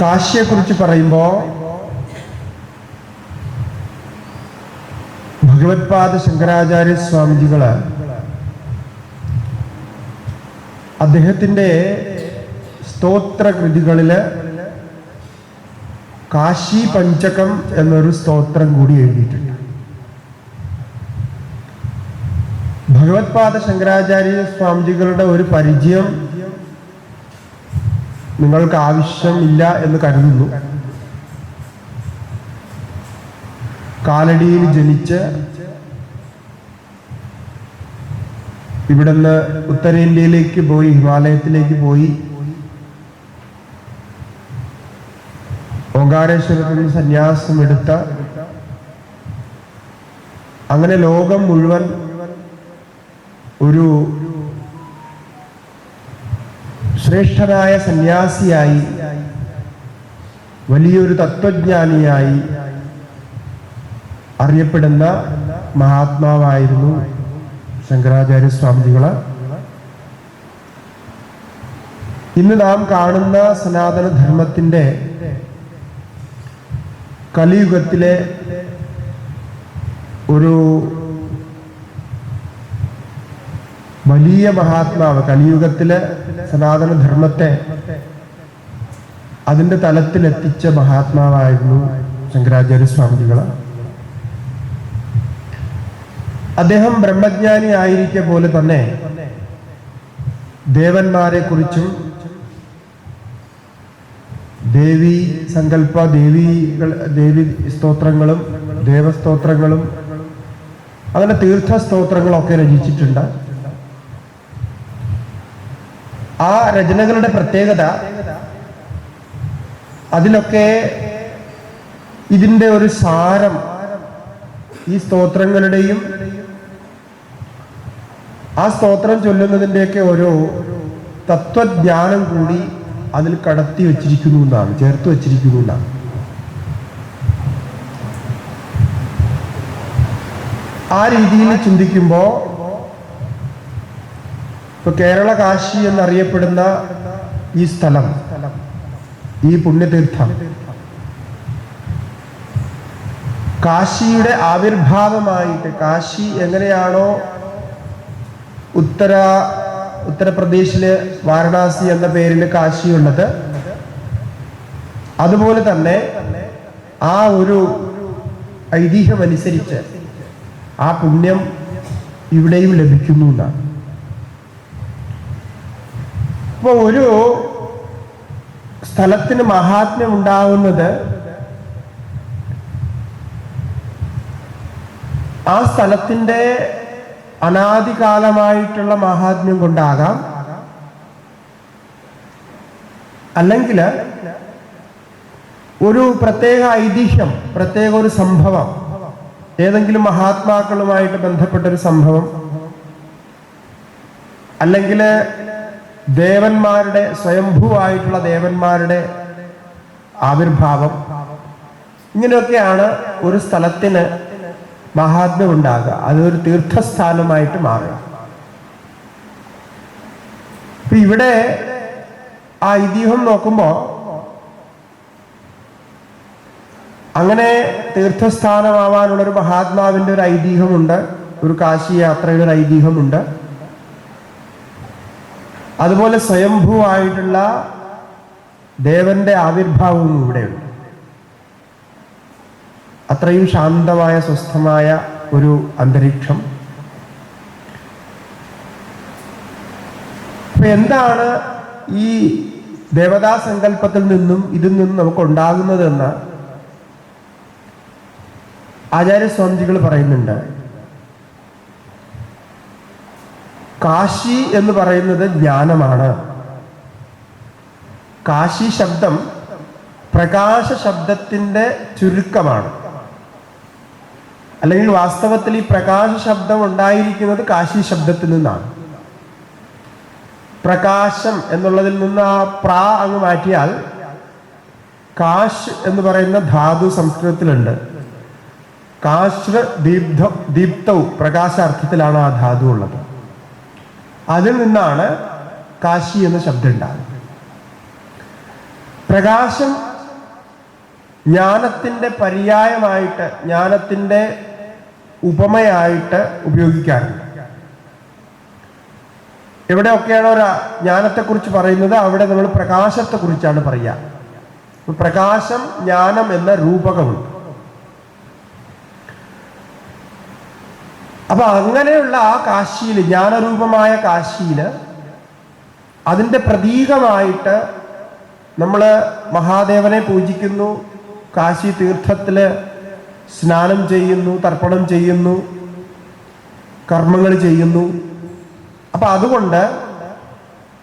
കാശിയെക്കുറിച്ച് പറയുമ്പോൾ ഭഗവത്പാദ ശങ്കരാചാര്യ സ്വാമിജികൾ അദ്ദേഹത്തിന്റെ സ്തോത്രകൃതികളിൽ കാശി പഞ്ചകം എന്നൊരു സ്തോത്രം കൂടി എഴുതിയിട്ടുണ്ട്. ഭഗവത്പാദ ശങ്കരാചാര്യ സ്വാമിജികളുടെ ഒരു പരിചയം നിങ്ങൾക്ക് ആവശ്യമില്ല എന്ന് കരുതുന്നു. കാലടിയിൽ ജനിച്ച് ഇവിടുന്ന് ഉത്തരേന്ത്യയിലേക്ക് പോയി ഹിമാലയത്തിലേക്ക് പോയി ഓങ്കാരേശ്വരത്തിൽ സന്യാസം എടുത്ത അങ്ങനെ ലോകം മുഴുവൻ ഒരു ശ്രേഷ്ഠനായ സന്യാസിയായി വലിയൊരു തത്വജ്ഞാനിയായി അറിയപ്പെടുന്ന മഹാത്മാവായിരുന്നു ശങ്കരാചാര്യ സ്വാമിജികൾ. ഇന്ന് നാം കാണുന്ന സനാതനധർമ്മത്തിന്റെ കലിയുഗത്തിലെ ഒരു വലിയ മഹാത്മാവ് കലിയുഗത്തിലെ സനാതന ധർമ്മത്തെ അതിന്റെ തലത്തിലെത്തിച്ച മഹാത്മാവായിരുന്നു ശങ്കരാചാര്യ സ്വാമികൾ അദ്ദേഹം ബ്രഹ്മജ്ഞാനി ആയിരിക്കെ പോലെ തന്നെ ദേവന്മാരെ കുറിച്ചും ദേവി സങ്കല്പ ദേവികൾ ദേവി സ്തോത്രങ്ങളും ദേവസ്തോത്രങ്ങളും അങ്ങനെ തീർത്ഥ സ്തോത്രങ്ങളൊക്കെ രചിച്ചിട്ടുണ്ട്. ആ രചനകളുടെ പ്രത്യേകത അതിലൊക്കെ ഇതിന്റെ ഒരു സാരം ഈ സ്തോത്രങ്ങളുടെയും ആ സ്തോത്രം ചൊല്ലുന്നതിന്റെയൊക്കെ ഓരോ തത്വജ്ഞാനം കൂടി അതിൽ കടത്തി വച്ചിരിക്കുന്നു എന്നാണ് ചേർത്ത് വച്ചിരിക്കുന്നു എന്നാണ്. ആ രീതിയിൽ ചിന്തിക്കുമ്പോൾ ഇപ്പൊ കേരള കാശി എന്നറിയപ്പെടുന്ന ഈ സ്ഥലം ഈ പുണ്യതീർത്ഥം കാശിയുടെ ആവിർഭാവമായിട്ട് കാശി എങ്ങനെയാണോ ഉത്തര ഉത്തർപ്രദേശിൽ വാരണാസി എന്ന പേരിൽ കാശി ഉള്ളത് അതുപോലെ തന്നെ ആ ഒരു ഐതിഹ്യമനുസരിച്ച് ആ പുണ്യം ഇവിടെയും ലഭിക്കുന്നു എന്നാണ് അപ്പോൾ ഒരു സ്ഥലത്തിന് മഹാത്മ്യം ഉണ്ടാവുന്നത് ആ സ്ഥലത്തിന്റെ അനാദികാലമായിട്ടുള്ള മഹാത്മ്യം കൊണ്ടാകാം. അല്ലെങ്കിൽ ഒരു പ്രത്യേക ഐതിഹ്യം പ്രത്യേക ഒരു സംഭവം ഏതെങ്കിലും മഹാത്മാക്കളുമായിട്ട് ബന്ധപ്പെട്ട ഒരു സംഭവം അല്ലെങ്കിൽ ദേവന്മാരുടെ സ്വയംഭൂവായിട്ടുള്ള ദേവന്മാരുടെ ആവിർഭാവം. ഇങ്ങനെയൊക്കെയാണ് ഒരു സ്ഥലത്തിന് മഹാത്മ്യം ഉണ്ടാകുക. അതൊരു തീർത്ഥസ്ഥാനമായിട്ട് മാറുക. ഇപ്പൊ ഇവിടെ ആ ഐതിഹ്യം നോക്കുമ്പോൾ അങ്ങനെ തീർത്ഥസ്ഥാനമാവാനുള്ളൊരു മഹാത്മാവിന്റെ ഒരു ഐതിഹ്യമുണ്ട്. ഒരു കാശി യാത്രയുടെ ഒരു ഐതിഹ്യമുണ്ട്. അതുപോലെ സ്വയംഭൂവായിട്ടുള്ള ദേവന്റെ ആവിർഭാവവും ഇവിടെയുണ്ട്. അത്രയും ശാന്തമായ സ്വസ്ഥമായ ഒരു അന്തരീക്ഷം. അപ്പൊ എന്താണ് ഈ ദേവതാ സങ്കല്പത്തിൽ നിന്നും ഇതിൽ നിന്നും നമുക്ക് ഉണ്ടാകുന്നതെന്ന് ആചാര്യസ്വാമിജികൾ പറയുന്നുണ്ട്. കാശി എന്ന് പറയുന്നത് ജ്ഞാനമാണ്. കാശി ശബ്ദം പ്രകാശ ശബ്ദത്തിന്റെ ചുരുക്കമാണ്. അല്ലെങ്കിൽ വാസ്തവത്തിൽ ഈ പ്രകാശ ശബ്ദം ഉണ്ടായിരിക്കുന്നത് കാശി ശബ്ദത്തിൽ നിന്നാണ്. പ്രകാശം എന്നുള്ളതിൽ നിന്ന് ആ പ്രാ അങ്ങ് മാറ്റിയാൽ കാശ് എന്ന് പറയുന്ന ധാതു സംസ്കൃതത്തിലുണ്ട്. കാശ്ര ദീപ്ത ദീപ്തവും പ്രകാശാർത്ഥത്തിലാണ് ആ ധാതു ഉള്ളത്. അതിൽ നിന്നാണ് കാശി എന്ന ശബ്ദം ഉണ്ടാകുന്നത്. പ്രകാശം ജ്ഞാനത്തിന്റെ പര്യായമായിട്ട് ജ്ഞാനത്തിന്റെ ഉപമയായിട്ട് ഉപയോഗിക്കാറുണ്ട്. എവിടെയൊക്കെയാണ് ഒരു ജ്ഞാനത്തെക്കുറിച്ച് പറയുന്നത് അവിടെ നമ്മൾ പ്രകാശത്തെക്കുറിച്ചാണ് പറയുക. പ്രകാശം ജ്ഞാനം എന്ന രൂപകമുണ്ട്. അപ്പൊ അങ്ങനെയുള്ള ആ കാശിയിൽ ജ്ഞാനരൂപമായ കാശിയിൽ അതിന്റെ പ്രതീകമായിട്ട് നമ്മൾ മഹാദേവനെ പൂജിക്കുന്നു കാശി തീർത്ഥത്തിൽ സ്നാനം ചെയ്യുന്നു തർപ്പണം ചെയ്യുന്നു കർമ്മങ്ങൾ ചെയ്യുന്നു. അപ്പൊ അതുകൊണ്ട്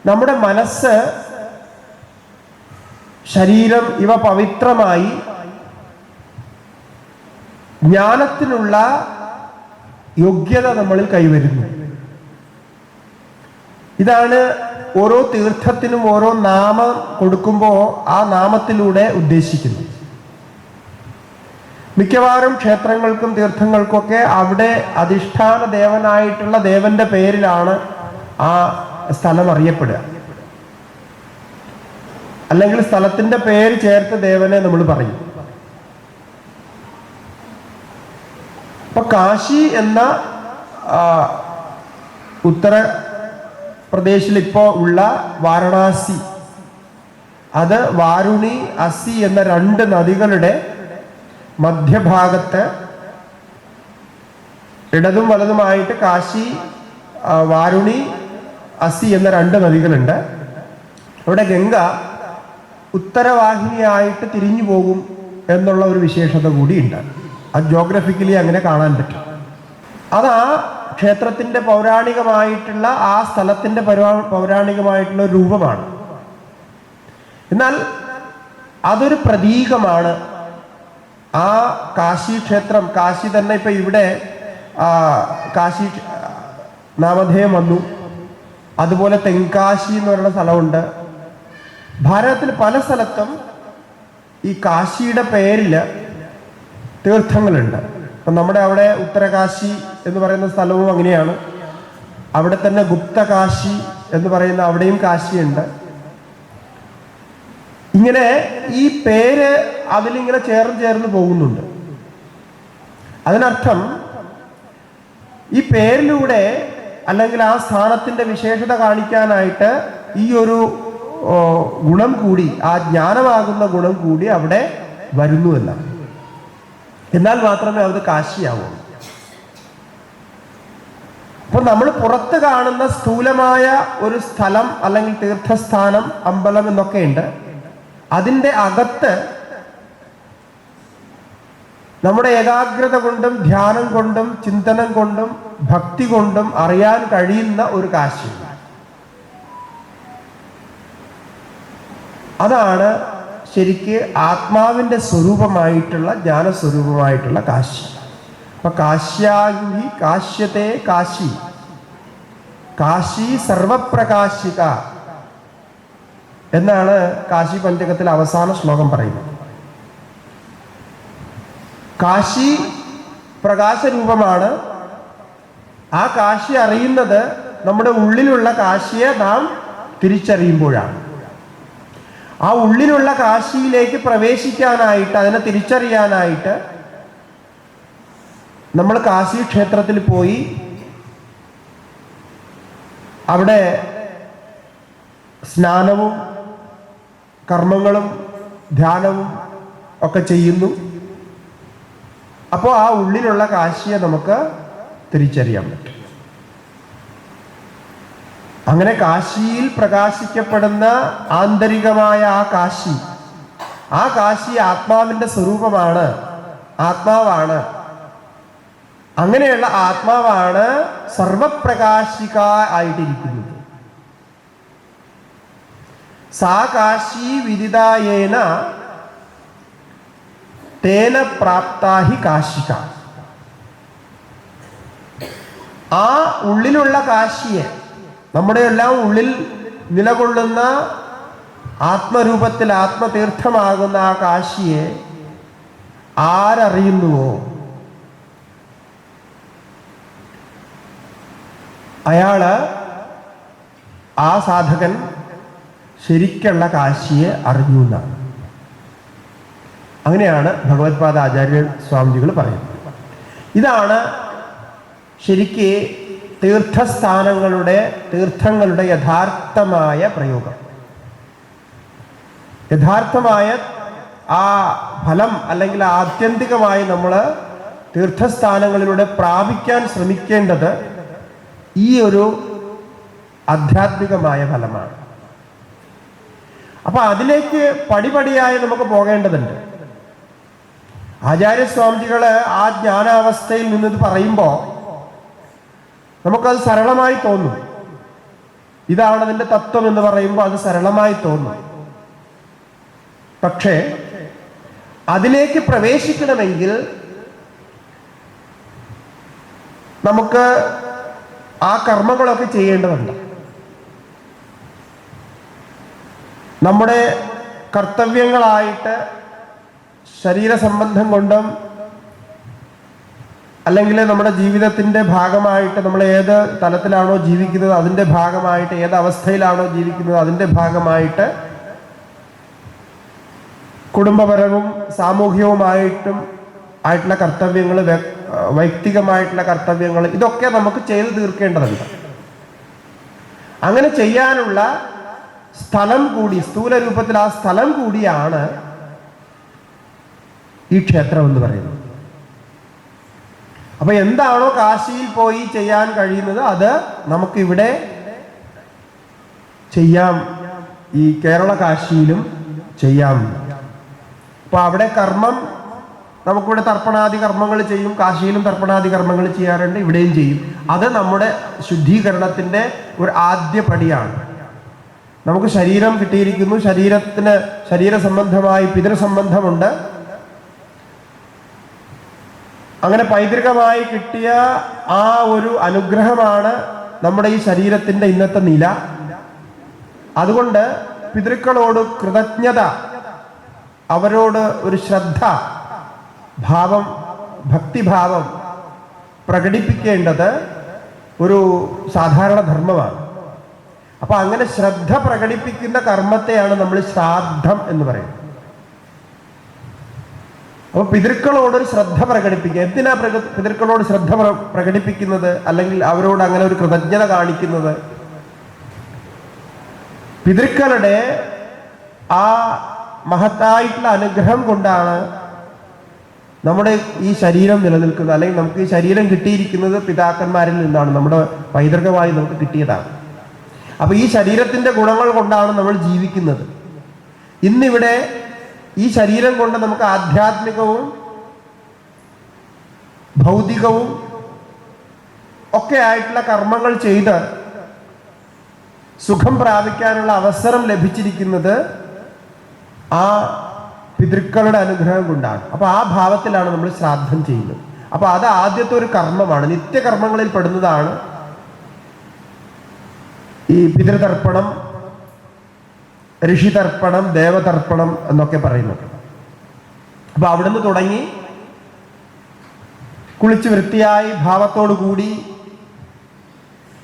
നമ്മുടെ മനസ്സ് ശരീരം ഇവ പവിത്രമായി ജ്ഞാനത്തിനുള്ള യോഗ്യത നമ്മളിൽ കൈവരുന്നു. ഇതാണ് ഓരോ തീർത്ഥത്തിനും ഓരോ നാമം കൊടുക്കുമ്പോൾ ആ നാമത്തിലൂടെ ഉദ്ദേശിക്കുന്നു. മിക്കവാറും ക്ഷേത്രങ്ങൾക്കും തീർത്ഥങ്ങൾക്കൊക്കെ അവിടെ അധിഷ്ഠാന ദേവനായിട്ടുള്ള ദേവന്റെ പേരിലാണ് ആ സ്ഥലം അറിയപ്പെടുക. അല്ലെങ്കിൽ സ്ഥലത്തിന്റെ പേര് ചേർത്ത് ദേവനെ നമ്മൾ പറയും. അപ്പൊ കാശി എന്ന ഉത്തരപ്രദേശിൽ ഉത്തര ഇപ്പോ ഉള്ള വാരണാസി. അത് വാരുണി അസി എന്ന രണ്ട് നദികളുടെ മധ്യഭാഗത്ത് ഇടതും വലതുമായിട്ട് കാശി വാരുണി അസി എന്ന രണ്ട് നദികളുണ്ട്. അവിടെ ഗംഗ ഉത്തരവാഹിനിയായിട്ട് തിരിഞ്ഞു പോകും എന്നുള്ള ഒരു വിശേഷത കൂടിയുണ്ട്. അത് ജോഗ്രഫിക്കലി അങ്ങനെ കാണാൻ പറ്റും. അത് ആ ക്ഷേത്രത്തിന്റെ പൗരാണികമായിട്ടുള്ള ആ സ്ഥലത്തിന്റെ പൗരാ- പൗരാണികമായിട്ടുള്ള രൂപമാണ്. എന്നാൽ അതൊരു പ്രതീകമാണ്. ആ കാശി ക്ഷേത്രം കാശി തന്നെ ഇപ്പം ഇവിടെ കാശി നാമധേയം വന്നു. അതുപോലെ തെങ്കാശി എന്ന് പറയുന്ന സ്ഥലമുണ്ട്. ഭാരതത്തിൽ പല സ്ഥലത്തും ഈ കാശിയുടെ പേരിൽ തീർത്ഥങ്ങളുണ്ട്. ഇപ്പം നമ്മുടെ അവിടെ ഉത്തരകാശി എന്ന് പറയുന്ന സ്ഥലവും അങ്ങനെയാണ്. അവിടെ തന്നെ ഗുപ്തകാശി എന്ന് പറയുന്ന അവിടെയും കാശിയുണ്ട്. ഇങ്ങനെ ഈ പേര് അതിലിങ്ങനെ ചേർന്ന് ചേർന്ന് പോകുന്നുണ്ട്. അതിനർത്ഥം ഈ പേരിലൂടെ അല്ലെങ്കിൽ ആ സ്ഥാനത്തിന്റെ വിശേഷത കാണിക്കാനായിട്ട് ഈ ഒരു ഗുണം കൂടി ആ ജ്ഞാനമാകുന്ന ഗുണം കൂടി അവിടെ വരുന്നു എന്നാണ്. എന്നാൽ മാത്രമേ അത് കാശിയാവൂ. അപ്പൊ നമ്മൾ പുറത്ത് കാണുന്ന സ്ഥൂലമായ ഒരു സ്ഥലം അല്ലെങ്കിൽ തീർത്ഥസ്ഥാനം അമ്പലം എന്നൊക്കെ ഉണ്ട്. അതിന്റെ അകത്ത് നമ്മുടെ ഏകാഗ്രത കൊണ്ടും ധ്യാനം കൊണ്ടും ചിന്തനം കൊണ്ടും ഭക്തി കൊണ്ടും അറിയാൻ കഴിയുന്ന ഒരു കാശി അതാണ് ശരിക്ക് ആത്മാവിന്റെ സ്വരൂപമായിട്ടുള്ള ജ്ഞാനസ്വരൂപമായിട്ടുള്ള കാശി അപ്പൊ കാശ്യാഹി കാശ്യത്തെ കാശി. കാശി സർവപ്രകാശിക. എന്നാണ് കാശി പഞ്ചകത്തിലെ അവസാന ശ്ലോകം പറയുന്നത്. കാശി പ്രകാശരൂപമാണ്. ആ കാശി അറിയുന്നത് നമ്മുടെ ഉള്ളിലുള്ള കാശിയെ നാം തിരിച്ചറിയുമ്പോഴാണ്. ആ ഉള്ളിലുള്ള കാശിയിലേക്ക് പ്രവേശിക്കാനായിട്ട് അതിനെ തിരിച്ചറിയാനായിട്ട് നമ്മൾ കാശി ക്ഷേത്രത്തിൽ പോയി അവിടെ സ്നാനവും കർമ്മങ്ങളും ധ്യാനവും ഒക്കെ ചെയ്യുന്നു. അപ്പോൾ ആ ഉള്ളിലുള്ള കാശിയെ നമുക്ക് തിരിച്ചറിയാൻ പറ്റും. അങ്ങനെ കാശിയിൽ പ്രകാശിക്കപ്പെടുന്ന ആന്തരികമായ ആ കാശി. ആ കാശി ആത്മാവിന്റെ സ്വരൂപമാണ്. ആത്മാവാണ്. അങ്ങനെയുള്ള ആത്മാവാണ് സർവപ്രകാശിക ആയിട്ടിരിക്കുന്നത്. സാ കാശി വിദിതായേന തേന പ്രാപ്താഹി കാശിക. ആ ഉള്ളിലുള്ള കാശിയെ നമ്മുടെ എല്ലാം ഉള്ളിൽ നിലകൊള്ളുന്ന ആത്മരൂപത്തിൽ ആത്മതീർത്ഥമാകുന്ന ആ കാശിയെ ആരറിയുന്നുവോ? അയാൾ ആ സാധകൻ ശരിക്കുള്ള കാശിയെ അറിഞ്ഞു എന്നാണ്. അങ്ങനെയാണ് ഭഗവത്പാദ ആചാര്യ സ്വാമിജികൾ പറയുന്നത്. ഇതാണ് ശരിക്ക് തീർത്ഥസ്ഥാനങ്ങളുടെ തീർത്ഥങ്ങളുടെ യഥാർത്ഥമായ പ്രയോഗം. യഥാർത്ഥമായ ആ ഫലം അല്ലെങ്കിൽ ആത്യന്തികമായി നമ്മൾ തീർത്ഥസ്ഥാനങ്ങളിലൂടെ പ്രാപിക്കാൻ ശ്രമിക്കേണ്ടത് ഈ ഒരു ആധ്യാത്മികമായ ഫലമാണ്. അപ്പൊ അതിലേക്ക് പടിപടിയായി നമുക്ക് പോകേണ്ടതുണ്ട്. ആചാര്യസ്വാമിജികൾ ആ ജ്ഞാനാവസ്ഥയിൽ നിന്നിത് പറയുമ്പോൾ നമുക്കത് സരളമായി തോന്നും. ഇതാണ് അതിന്റെ തത്വം എന്ന് പറയുമ്പോൾ അത് സരളമായി തോന്നും. പക്ഷേ അതിലേക്ക് പ്രവേശിക്കണമെങ്കിൽ നമുക്ക് ആ കർമ്മങ്ങളൊക്കെ ചെയ്യേണ്ടതുണ്ട്. നമ്മുടെ കർത്തവ്യങ്ങളായിട്ട് ശരീര സംബന്ധം കൊണ്ടും അല്ലെങ്കിൽ നമ്മുടെ ജീവിതത്തിന്റെ ഭാഗമായിട്ട് നമ്മൾ ഏത് തലത്തിലാണോ ജീവിക്കുന്നത് അതിന്റെ ഭാഗമായിട്ട് ഏത് അവസ്ഥയിലാണോ ജീവിക്കുന്നത് അതിന്റെ ഭാഗമായിട്ട് കുടുംബപരവും സാമൂഹികവുമായിട്ടും ആയിട്ടുള്ള കർത്തവ്യങ്ങൾ വൈയക്തികമായിട്ടുള്ള കർത്തവ്യങ്ങൾ ഇതൊക്കെ നമുക്ക് ചെയ്തു തീർക്കേണ്ടതുണ്ട്. അങ്ങനെ ചെയ്യാനുള്ള സ്ഥലം കൂടി സ്ഥൂല രൂപത്തിൽ ആ സ്ഥലം കൂടിയാണ് ഈ ക്ഷേത്രം എന്ന് പറയുന്നത്. അപ്പൊ എന്താണോ കാശിയിൽ പോയി ചെയ്യാൻ കഴിയുന്നത് അത് നമുക്ക് ഇവിടെ ചെയ്യാം. ഈ കേരള കാശിയിലും ചെയ്യാം. അപ്പൊ അവിടെ കർമ്മം നമുക്കിവിടെ തർപ്പണാദി കർമ്മങ്ങൾ ചെയ്യും. കാശിയിലും തർപ്പണാദി കർമ്മങ്ങൾ ചെയ്യാറുണ്ട്. ഇവിടെയും ചെയ്യും. അത് നമ്മുടെ ശുദ്ധീകരണത്തിന്റെ ഒരു ആദ്യ പടിയാണ്. നമുക്ക് ശരീരം കിട്ടിയിരിക്കുന്നു. ശരീരത്തിന് ശരീര സംബന്ധമായി പിതൃസംബന്ധമുണ്ട്. അങ്ങനെ പൈതൃകമായി കിട്ടിയ ആ ഒരു അനുഗ്രഹമാണ് നമ്മുടെ ഈ ശരീരത്തിന്റെ ഇന്നത്തെ നില. അതുകൊണ്ട് പിതൃക്കളോട് കൃതജ്ഞത അവരോട് ഒരു ശ്രദ്ധ ഭാവം ഭക്തിഭാവം പ്രകടിപ്പിക്കേണ്ടത് ഒരു സാധാരണ ധർമ്മമാണ്. അപ്പൊ അങ്ങനെ ശ്രദ്ധ പ്രകടിപ്പിക്കുന്ന കർമ്മത്തെയാണ് നമ്മൾ ശ്രാദ്ധം എന്ന് പറയുന്നത്. അപ്പൊ പിതൃക്കളോട് ഒരു ശ്രദ്ധ പ്രകടിപ്പിക്കുക. എന്തിനാ പ്രക പിതൃക്കളോട് ശ്രദ്ധ പ്ര- പ്രകടിപ്പിക്കുന്നത്? അല്ലെങ്കിൽ അവരോട് അങ്ങനെ ഒരു കൃതജ്ഞത കാണിക്കുന്നത്? പിതൃക്കളുടെ ആ മഹത്തായിട്ടുള്ള അനുഗ്രഹം കൊണ്ടാണ് നമ്മുടെ ഈ ശരീരം നിലനിൽക്കുന്നത്. അല്ലെങ്കിൽ നമുക്ക് ഈ ശരീരം കിട്ടിയിരിക്കുന്നത് പിതാക്കന്മാരിൽ നിന്നാണ്. നമ്മുടെ പൈതൃകമായി നമുക്ക് കിട്ടിയതാണ്. അപ്പൊ ഈ ശരീരത്തിന്റെ ഗുണങ്ങൾ കൊണ്ടാണ് നമ്മൾ ജീവിക്കുന്നത്. ഇന്നിവിടെ ഈ ശരീരം കൊണ്ട് നമുക്ക് ആധ്യാത്മികവും ഭൗതികവും ഒക്കെ ആയിട്ടുള്ള കർമ്മങ്ങൾ ചെയ്ത് സുഖം പ്രാപിക്കാനുള്ള അവസരം ലഭിച്ചിരിക്കുന്നത് ആ പിതൃക്കളുടെ അനുഗ്രഹം കൊണ്ടാണ്. അപ്പൊ ആ ഭാവത്തിലാണ് നമ്മൾ ശ്രാദ്ധം ചെയ്യുന്നത്. അപ്പൊ അത് ആദ്യത്തെ ഒരു കർമ്മമാണ്. നിത്യകർമ്മങ്ങളിൽ പെടുന്നതാണ് ഈ പിതൃതർപ്പണം ഋഷിതർപ്പണം ദേവതർപ്പണം എന്നൊക്കെ പറയുന്നത് അപ്പൊ അവിടുന്ന് തുടങ്ങി കുളിച്ച് വൃത്തിയായി ഭാവത്തോടു കൂടി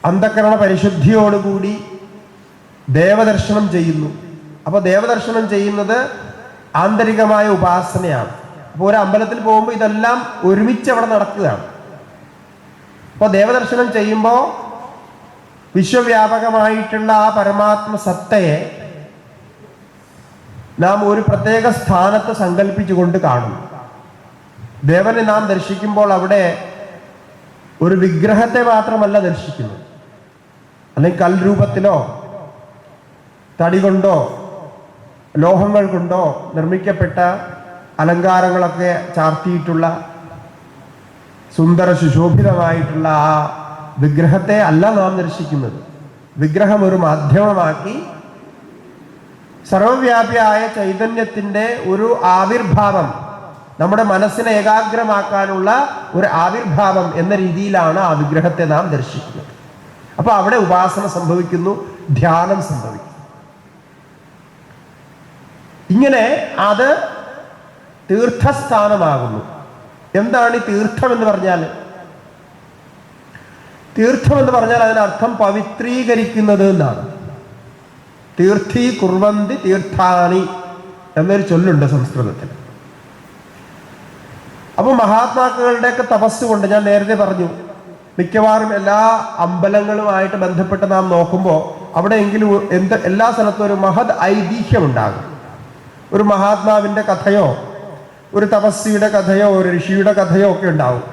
അന്ധകരണ പരിശുദ്ധിയോടുകൂടി ദേവദർശനം ചെയ്യുന്നു. അപ്പോൾ ദേവദർശനം ചെയ്യുന്നത് ആന്തരികമായ ഉപാസനയാണ്. അപ്പോൾ ഒരു അമ്പലത്തിൽ പോകുമ്പോൾ ഇതെല്ലാം ഒരുമിച്ച് അവിടെ നടക്കുകയാണ്. അപ്പോൾ ദേവദർശനം ചെയ്യുമ്പോൾ വിശ്വവ്യാപകമായിട്ടുള്ള ആ പരമാത്മ സത്തയെ നാം ഒരു പ്രത്യേക സ്ഥാനത്ത് സങ്കല്പിച്ചുകൊണ്ട് കാണും ദേവനെ നാം ദർശിക്കുമ്പോൾ അവിടെ ഒരു വിഗ്രഹത്തെ മാത്രമല്ല ദർശിക്കുന്നു അല്ലെങ്കിൽ കൽരൂപത്തിലോ തടി കൊണ്ടോ ലോഹങ്ങൾ കൊണ്ടോ നിർമ്മിക്കപ്പെട്ട അലങ്കാരങ്ങളൊക്കെ ചാർത്തിയിട്ടുള്ള സുന്ദര സുശോഭിതമായിട്ടുള്ള ആ വിഗ്രഹത്തെ അല്ല നാം ദർശിക്കുന്നത്. വിഗ്രഹം ഒരു മാധ്യമമാക്കി സർവവ്യാപിയായ ചൈതന്യത്തിന്റെ ഒരു ആവിർഭാവം നമ്മുടെ മനസ്സിനെ ഏകാഗ്രമാക്കാനുള്ള ഒരു ആവിർഭാവം എന്ന രീതിയിലാണ് ആ വിഗ്രഹത്തെ നാം ദർശിക്കുന്നത്. അപ്പോൾ അവിടെ ഉപാസന സംഭവിക്കുന്നു ധ്യാനം സംഭവിക്കുന്നു. ഇങ്ങനെ അത് തീർത്ഥസ്ഥാനമാകുന്നു. എന്താണ് ഈ തീർത്ഥം എന്ന് പറഞ്ഞാൽ? തീർത്ഥം എന്ന് പറഞ്ഞാൽ അതിനർത്ഥം പവിത്രീകരിക്കുന്നത് എന്നാണ്. തീർത്ഥീ കുർവന്തി തീർത്ഥാനി എന്നൊരു ചൊല്ലുണ്ട് സംസ്കൃതത്തിൽ. അപ്പൊ മഹാത്മാക്കളുടെയൊക്കെ തപസ് കൊണ്ട് ഞാൻ നേരത്തെ പറഞ്ഞു മിക്കവാറും എല്ലാ അമ്പലങ്ങളുമായിട്ട് ബന്ധപ്പെട്ട് നാം നോക്കുമ്പോൾ അവിടെയെങ്കിലും എന്ത് എല്ലാ സ്ഥലത്തും ഒരു മഹത് ഐതിഹ്യം ഉണ്ടാകും ഒരു മഹാത്മാവിന്റെ കഥയോ ഒരു തപസ്വിയുടെ കഥയോ ഒരു ഋഷിയുടെ കഥയോ ഒക്കെ ഉണ്ടാവും.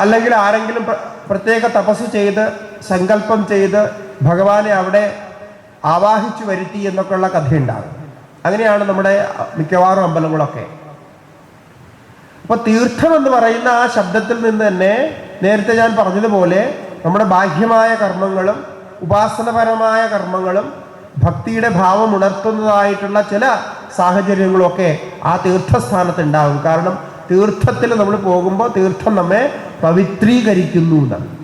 അല്ലെങ്കിൽ ആരെങ്കിലും പ്രത്യേക തപസ് ചെയ്ത് സങ്കല്പം ചെയ്ത് ഭഗവാനെ അവിടെ ആവാഹിച്ചു വരുത്തി എന്നൊക്കെയുള്ള കഥയുണ്ടാകും. അങ്ങനെയാണ് നമ്മുടെ മിക്കവാറും അമ്പലങ്ങളൊക്കെ. അപ്പൊ തീർത്ഥം എന്ന് പറയുന്ന ആ ശബ്ദത്തിൽ നിന്ന് തന്നെ നേരത്തെ ഞാൻ പറഞ്ഞതുപോലെ നമ്മുടെ ബാഹ്യമായ കർമ്മങ്ങളും ഉപാസനപരമായ കർമ്മങ്ങളും ഭക്തിയുടെ ഭാവം ഉണർത്തുന്നതായിട്ടുള്ള ചില സാഹചര്യങ്ങളൊക്കെ ആ തീർത്ഥസ്ഥാനത്ത് ഉണ്ടാകും കാരണം തീർത്ഥത്തിൽ നമ്മൾ പോകുമ്പോൾ തീർത്ഥം നമ്മെ പവിത്രീകരിക്കുന്നു എന്നാണ്.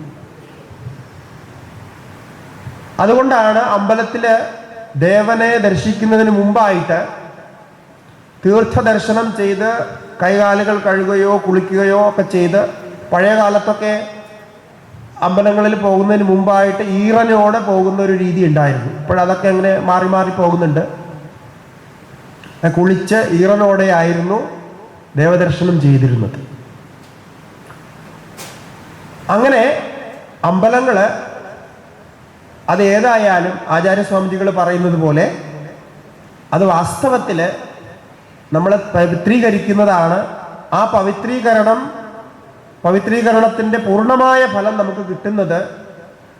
അതുകൊണ്ടാണ് അമ്പലത്തിൽ ദേവനെ ദർശിക്കുന്നതിന് മുമ്പായിട്ട് തീർത്ഥദർശനം ചെയ്ത് കൈകാലുകൾ കഴുകുകയോ കുളിക്കുകയോ ഒക്കെ ചെയ്ത് പഴയ കാലത്തൊക്കെ അമ്പലങ്ങളിൽ പോകുന്നതിന് മുമ്പായിട്ട് ഈറനോടെ പോകുന്ന ഒരു രീതി ഉണ്ടായിരുന്നു. ഇപ്പോഴതൊക്കെ അങ്ങനെ മാറി മാറി പോകുന്നുണ്ട്. കുളിച്ച് ഈറനോടെ ആയിരുന്നു ദേവദർശനം ചെയ്തിരുന്നത്. അങ്ങനെ അമ്പലങ്ങൾ അത് ഏതായാലും ആചാര്യസ്വാമിജികൾ പറയുന്നത് പോലെ അത് വാസ്തവത്തിൽ നമ്മൾ പവിത്രീകരിക്കുന്നതാണ്. ആ പവിത്രീകരണം പവിത്രീകരണത്തിന്റെ പൂർണമായ ഫലം നമുക്ക് കിട്ടുന്നത്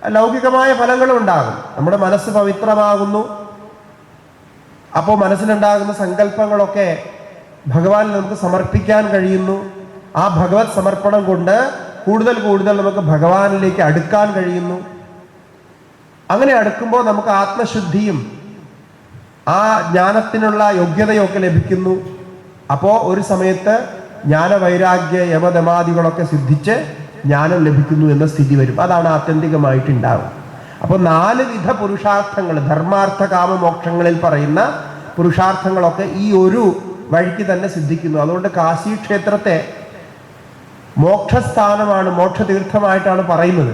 ലൗകികമായ ഫലങ്ങളും ഉണ്ടാകും. നമ്മുടെ മനസ്സ് പവിത്രമാകുന്നു. അപ്പോൾ മനസ്സിലുണ്ടാകുന്ന സങ്കല്പങ്ങളൊക്കെ ഭഗവാൻ നമുക്ക് സമർപ്പിക്കാൻ കഴിയുന്നു. ആ ഭഗവത് സമർപ്പണം കൊണ്ട് കൂടുതൽ കൂടുതൽ നമുക്ക് ഭഗവാനിലേക്ക് അടുക്കാൻ കഴിയുന്നു. അങ്ങനെ അടുക്കുമ്പോൾ നമുക്ക് ആത്മശുദ്ധിയും ആ ജ്ഞാനത്തിനുള്ള യോഗ്യതയൊക്കെ ലഭിക്കുന്നു. അപ്പോൾ ഒരു സമയത്ത് ജ്ഞാനവൈരാഗ്യ യമദമാദികളൊക്കെ സിദ്ധിച്ച് ജ്ഞാനം ലഭിക്കുന്നു എന്ന സ്ഥിതി വരും. അതാണ് ആത്യന്തികമായിട്ട് ഉണ്ടാവുക അപ്പോൾ നാല് വിധ പുരുഷാർത്ഥങ്ങൾ ധർമാർത്ഥ കാമമോക്ഷങ്ങളിൽ പറയുന്ന പുരുഷാർത്ഥങ്ങളൊക്കെ ഈ ഒരു വഴിക്ക് തന്നെ സിദ്ധിക്കുന്നു. അതുകൊണ്ട് കാശി ക്ഷേത്രത്തെ മോക്ഷസ്ഥാനമാണ് മോക്ഷതീർത്ഥമായിട്ടാണ് പറയുന്നത്.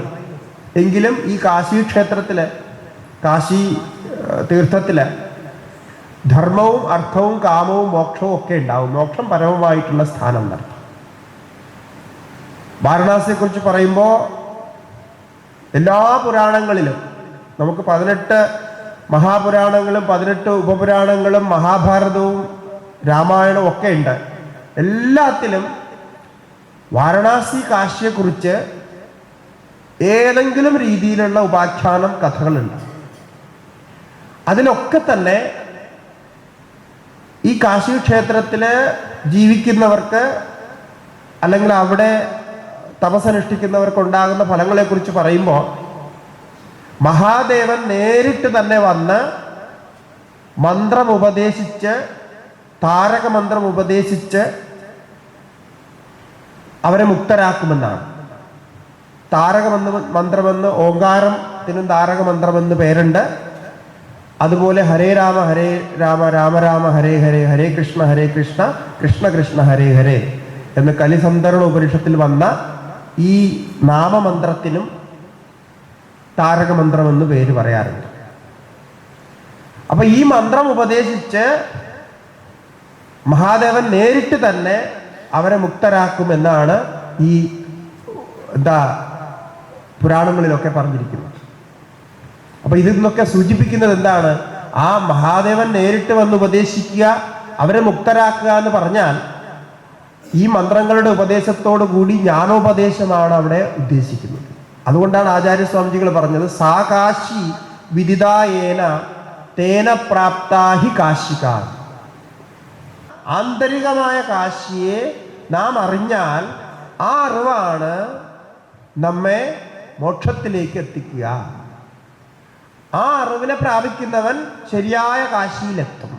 എങ്കിലും ഈ കാശി ക്ഷേത്രത്തിൽ കാശി തീർത്ഥത്തിൽ ധർമ്മവും അർത്ഥവും കാമവും മോക്ഷവും ഒക്കെ ഉണ്ടാവും. മോക്ഷം പരമമായിട്ടുള്ള സ്ഥാനം നടത്തും. വാരണാസിയെ കുറിച്ച് പറയുമ്പോൾ എല്ലാ പുരാണങ്ങളിലും നമുക്ക് പതിനെട്ട് മഹാപുരാണങ്ങളും പതിനെട്ട് ഉപപുരാണങ്ങളും മഹാഭാരതവും രാമായണവും ഒക്കെ ഉണ്ട്. എല്ലാത്തിലും വാരണാസി കാശിയെക്കുറിച്ച് ഏതെങ്കിലും രീതിയിലുള്ള ഉപാഖ്യാനം കഥകളുണ്ട്. അതിലൊക്കെ തന്നെ ഈ കാശി ക്ഷേത്രത്തിൽ ജീവിക്കുന്നവർക്ക് അല്ലെങ്കിൽ അവിടെ തപസ്സനുഷ്ഠിക്കുന്നവർക്ക് ഉണ്ടാകുന്ന ഫലങ്ങളെക്കുറിച്ച് പറയുമ്പോൾ മഹാദേവൻ നേരിട്ട് തന്നെ വന്ന് മന്ത്രം ഉപദേശിച്ച് താരകമന്ത്രം ഉപദേശിച്ച് അവരെ മുക്തരാക്കുമെന്നാണ്. താരകമന്ത്രം മന്ത്രമെന്ന് ഓങ്കാരത്തിനും താരകമന്ത്രമെന്ന് പേരുണ്ട്. അതുപോലെ ഹരേ രാമ ഹരേ രാമ രാമ രാമ ഹരേ ഹരേ ഹരേ കൃഷ്ണ ഹരേ കൃഷ്ണ കൃഷ്ണ കൃഷ്ണ ഹരേ ഹരേ എന്ന് കലിസന്ധരണ ഉപനിഷത്തിൽ വന്ന ഈ നാമമന്ത്രത്തിനും താരകമന്ത്രമെന്ന് പേര് പറയാറുണ്ട്. അപ്പൊ ഈ മന്ത്രം ഉപദേശിച്ച് മഹാദേവൻ നേരിട്ട് തന്നെ അവരെ മുക്തരാക്കുമെന്നാണ് ഈ എന്താ പുരാണങ്ങളിലൊക്കെ പറഞ്ഞിരിക്കുന്നു. അപ്പൊ ഇതിൽ നിന്നൊക്കെ സൂചിപ്പിക്കുന്നത് എന്താണ്? ആ മഹാദേവൻ നേരിട്ട് വന്ന് ഉപദേശിക്കുക അവരെ മുക്തരാക്കുക എന്ന് പറഞ്ഞാൽ ഈ മന്ത്രങ്ങളുടെ ഉപദേശത്തോടു കൂടി ജ്ഞാനോപദേശമാണ് അവിടെ ഉദ്ദേശിക്കുന്നത്. അതുകൊണ്ടാണ് ആചാര്യസ്വാമിജികൾ പറഞ്ഞത് സാ കാശി വിദിതായേന തേന പ്രാപ്താഹി കാശിക. ആന്തരികമായ കാശിയെ നാം അറിഞ്ഞാൽ ആ അറിവാണ് നമ്മെ മോക്ഷത്തിലേക്ക് എത്തിക്കുക. ആ അറിവിനെ പ്രാപിക്കുന്നവൻ ശരിയായ കാശിയിലെത്തും.